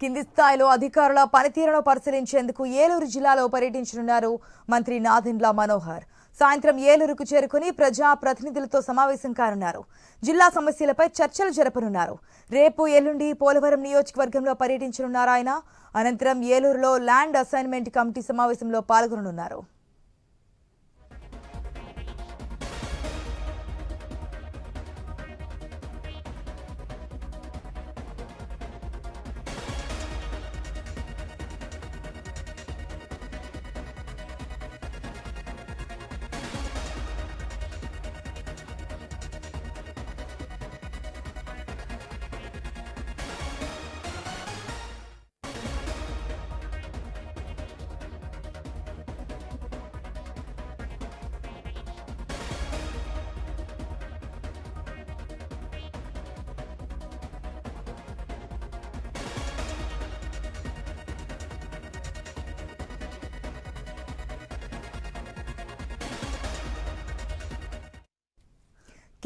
కింది స్థాయిలో అధికారుల పనితీరును పరిశీలించేందుకు ఏలూరు జిల్లాలో పర్యటించనున్నారు మంత్రి నాదిండ్ల మనోహర్. సాయంత్రం ఏలూరుకు చేరుకుని ప్రజా ప్రతినిధులతో సమావేశం కానున్నారు. జిల్లా సమస్యలపై చర్చలు జరపనున్నారు. రేపు ఎల్లుండి పోలవరం నియోజకవర్గంలో పర్యటించనున్నారు ఆయన. అనంతరం ఏలూరులో ల్యాండ్ అసైన్మెంట్ కమిటీ సమావేశంలో పాల్గొననున్నారు.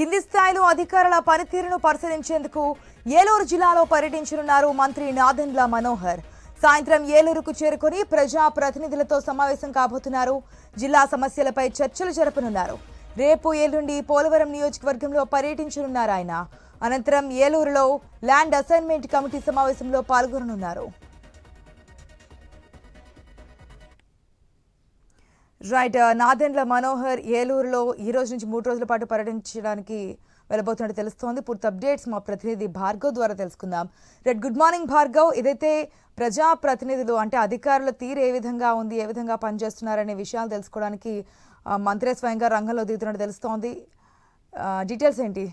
కింది స్థాయిలో అధికారుల పనితీరును పరిశీలించేందుకు ఏలూరు జిల్లాలో పర్యటించనున్నారు మంత్రి నాదెండ్ల మనోహర్. సాయంత్రం ఏలూరుకు చేరుకుని ప్రజా ప్రతినిధులతో సమావేశం కాబోతున్నారు. జిల్లా సమస్యలపై చర్చలు జరపనున్నారు. రేపు ఏలుండి పోలవరం నియోజకవర్గంలో పర్యటించనున్నారు ఆయన. అనంతరం ఏలూరులో ల్యాండ్ అసైన్మెంట్ కమిటీ సమావేశంలో పాల్గొననున్నారు. రైట్ నాదెండ్ల మనోహర్ ఏలూరులో ఈ రోజు నుంచి మూడు రోజుల పాటు పర్యటించడానికి వెళ్ళబోతున్నట్టు తెలుస్తోంది. పూర్తి అప్డేట్స్ మా ప్రతినిధి భార్గవ్ ద్వారా తెలుసుకుందాం. Right good morning Bhargav. ఇదైతే ప్రజా ప్రతినిధులు అంటే అధికారుల తీరు ఏ విధంగా ఉంది ఏ విధంగా పనిచేస్తున్నారనే విషయాలు తెలుసుకోవడానికి మంత్రే మంత్రి స్వయంగా రంగంలో దిగుతున్నట్టు తెలుస్తోంది. డీటెయిల్స్ ఏంటి?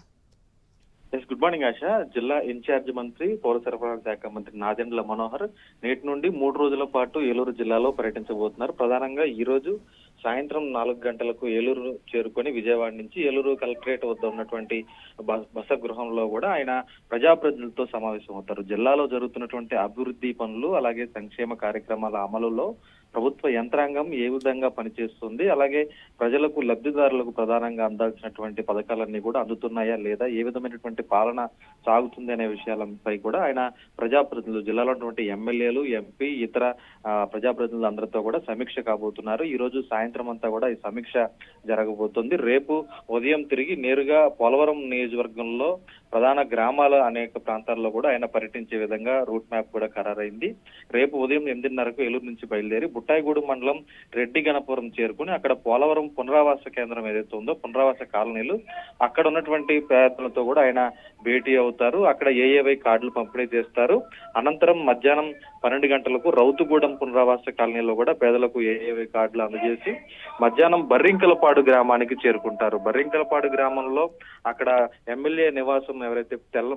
ఎస్ గుడ్ మార్నింగ్ ఆశ జిల్లా ఇన్ఛార్జ్ మంత్రి పౌర సరఫరాల శాఖ మంత్రి నాదెండ్ల మనోహర్. నేటి నుండి మూడు రోజుల పాటు ఏలూరు జిల్లాలో పర్యటించబోతున్నారు. ప్రధానంగా ఈ రోజు సాయంత్రం నాలుగు గంటలకు ఏలూరు చేరుకొని విజయవాడ నుంచి ఏలూరు కలెక్టరేట్ వద్ద ఉన్నటువంటి బస గృహంలో కూడా ఆయన ప్రజాప్రతినిధులతో సమావేశం అవుతారు జిల్లాలో జరుగుతున్నటువంటి అభివృద్ధి పనులు అలాగే సంక్షేమ కార్యక్రమాల అమలులో ప్రభుత్వ యంత్రాంగం ఏ విధంగా పనిచేస్తుంది అలాగే ప్రజలకు లబ్ధిదారులకు ప్రధానంగా అందాల్సినటువంటి పథకాలన్నీ కూడా అందుతున్నాయా లేదా ఏ విధమైనటువంటి పాలన సాగుతుంది అనే విషయాలపై కూడా ఆయన ప్రజాప్రతినిధులు జిల్లాలో ఉన్నటువంటి ఎమ్మెల్యేలు ఎంపీ ఇతర ఆ, ప్రజాప్రతినిధులు అందరితో కూడా సమీక్ష కాబోతున్నారు. ఈ రోజు సాయంత్రం సాయంత్రం అంతా కూడా ఈ సమీక్ష జరగబోతుంది. రేపు ఉదయం తిరిగి నేరుగా పోలవరం నియోజకవర్గంలో ప్రధాన గ్రామాల అనేక ప్రాంతాల్లో కూడా ఆయన పర్యటించే విధంగా రూట్ మ్యాప్ కూడా ఖరారైంది. రేపు ఉదయం ఎనిమిదిన్నరకు ఏలూరు నుంచి బయలుదేరి బుట్టాయిగూడు మండలం రెడ్డి గణపురం చేరుకుని అక్కడ పోలవరం పునరావాస కేంద్రం ఏదైతే ఉందో పునరావాస కాలనీలు అక్కడ ఉన్నటువంటి ప్రయత్నంతో కూడా ఆయన భేటీ అవుతారు. అక్కడ ఏఏవై కార్డులు పంపిణీ చేస్తారు. అనంతరం మధ్యాహ్నం పన్నెండు గంటలకు రౌతుగూడెం పునరావాస కాలనీలో కూడా పేదలకు ఏఏవై కార్డులు అందజేసి మధ్యాహ్నం బర్రింకలపాడు గ్రామానికి చేరుకుంటారు. బర్రింకలపాడు గ్రామంలో అక్కడ ఎమ్మెల్యే నివాసం ఎవరైతే తెల్ల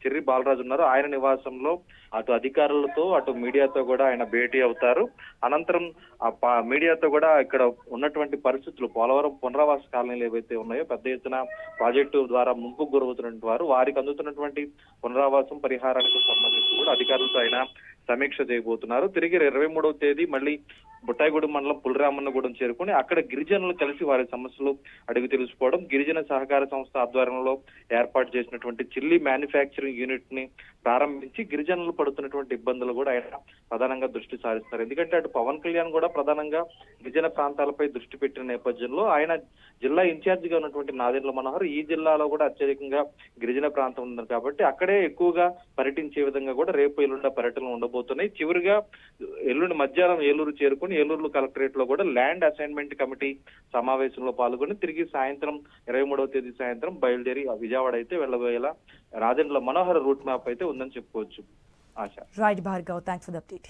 చిర్రి బాలరాజు ఉన్నారో ఆయన నివాసంలో అటు అధికారులతో అటు మీడియాతో కూడా ఆయన భేటీ అవుతారు. అనంతరం ఆ మీడియాతో కూడా ఇక్కడ ఉన్నటువంటి పరిస్థితులు పోలవరం పునరావాస కాలనీలు ఏవైతే ఉన్నాయో పెద్ద ఎత్తున ప్రాజెక్టు ద్వారా ముంపుకు గురవుతున్నటువంటి వారు వారికి అందుతున్నటువంటి పునరావాసం పరిహారానికి సంబంధించి కూడా అధికారులతో ఆయన సమీక్ష చేయబోతున్నారు. తిరిగి ఇరవై మూడవ తేదీ మళ్ళీ బుట్టాయిగూడెం మండలం పులిరామన్నగూడెం చేరుకుని అక్కడ గిరిజనులు కలిసి వారి సమస్యలు అడిగి తెలుసుకోవడం గిరిజన సహకార సంస్థ ఆధ్వర్యంలో ఏర్పాటు చేసినటువంటి చిల్లి మ్యానుఫ్యాక్చరింగ్ యూనిట్ని ప్రారంభించి గిరిజనులు పడుతున్నటువంటి ఇబ్బందులు కూడా ఆయన ప్రధానంగా దృష్టి సారిస్తారు. ఎందుకంటే అటు పవన్ కళ్యాణ్ కూడా ప్రధానంగా గిరిజన ప్రాంతాలపై దృష్టి పెట్టిన నేపథ్యంలో ఆయన జిల్లా ఇన్ఛార్జిగా ఉన్నటువంటి నాదెండ్ల మనోహర్ ఈ జిల్లాలో కూడా అత్యధికంగా గిరిజన ప్రాంతం ఉంది కాబట్టి అక్కడే ఎక్కువగా పర్యటించే విధంగా కూడా రేపు ఎల్లుండ పర్యటనలు ఉండబోతున్నాయి. చివరిగా ఎల్లుండి మధ్యాహ్నం ఏలూరు చేరుకుని ఏలూరు కలెక్టరేట్లో కూడా ల్యాండ్ అసైన్మెంట్ కమిటీ సమావేశంలో పాల్గొని తిరిగి సాయంత్రం ఇరవై మూడవ తేదీ సాయంత్రం బయలుదేరి విజయవాడ అయితే వెళ్ళబోయేలా రాజేంద్ర మనోహర్ రూట్ మ్యాప్ అయితే ఉందని చెప్పుకోవచ్చు. ఆశ right Bhargav thanks for the update